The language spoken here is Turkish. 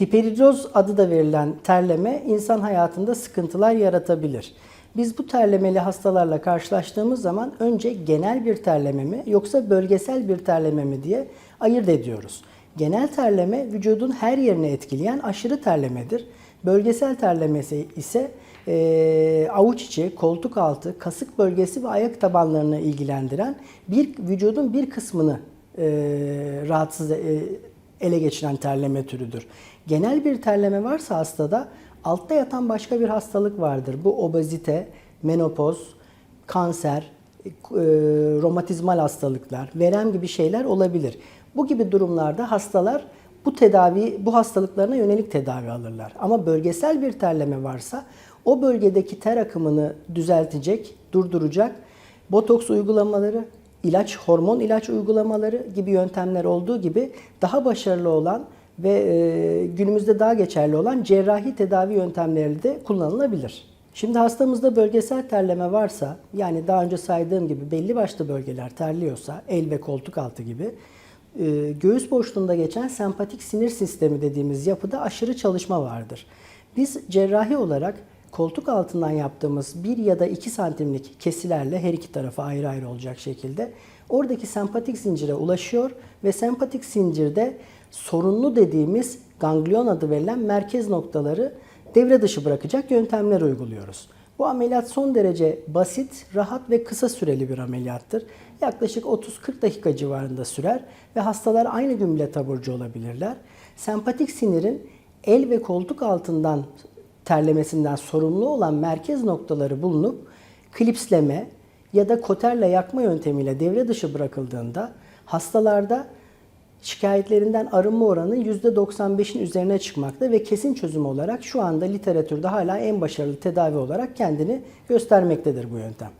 Hiperidroz adı da verilen terleme insan hayatında sıkıntılar yaratabilir. Biz bu terlemeli hastalarla karşılaştığımız zaman önce genel bir terleme mi yoksa bölgesel bir terleme mi diye ayırt ediyoruz. Genel terleme vücudun her yerini etkileyen aşırı terlemedir. Bölgesel terlemesi ise e, avuç içi, koltuk altı, kasık bölgesi ve ayak tabanlarını ilgilendiren bir vücudun bir kısmını e, rahatsız e, ele geçiren terleme türüdür. Genel bir terleme varsa hastada altta yatan başka bir hastalık vardır. Bu obezite, menopoz, kanser, e, romatizmal hastalıklar, verem gibi şeyler olabilir. Bu gibi durumlarda hastalar bu tedavi, bu hastalıklarına yönelik tedavi alırlar. Ama bölgesel bir terleme varsa o bölgedeki ter akımını düzeltecek, durduracak botoks uygulamaları, ilaç, hormon ilaç uygulamaları gibi yöntemler olduğu gibi daha başarılı olan ve e, günümüzde daha geçerli olan cerrahi tedavi yöntemleri de kullanılabilir. Şimdi hastamızda bölgesel terleme varsa, yani daha önce saydığım gibi belli başlı bölgeler terliyorsa, el ve koltuk altı gibi, e, göğüs boşluğunda geçen sempatik sinir sistemi dediğimiz yapıda aşırı çalışma vardır. Biz cerrahi olarak koltuk altından yaptığımız 1 ya da 2 santimlik kesilerle her iki tarafa ayrı ayrı olacak şekilde oradaki sempatik zincire ulaşıyor ve sempatik zincirde sorunlu dediğimiz ganglion adı verilen merkez noktaları devre dışı bırakacak yöntemler uyguluyoruz. Bu ameliyat son derece basit, rahat ve kısa süreli bir ameliyattır. Yaklaşık 30-40 dakika civarında sürer ve hastalar aynı gün bile taburcu olabilirler. Sempatik sinirin el ve koltuk altından terlemesinden sorumlu olan merkez noktaları bulunup klipsleme ya da koterle yakma yöntemiyle devre dışı bırakıldığında hastalarda şikayetlerinden arınma oranı %95'in üzerine çıkmakta ve kesin çözüm olarak şu anda literatürde hala en başarılı tedavi olarak kendini göstermektedir bu yöntem.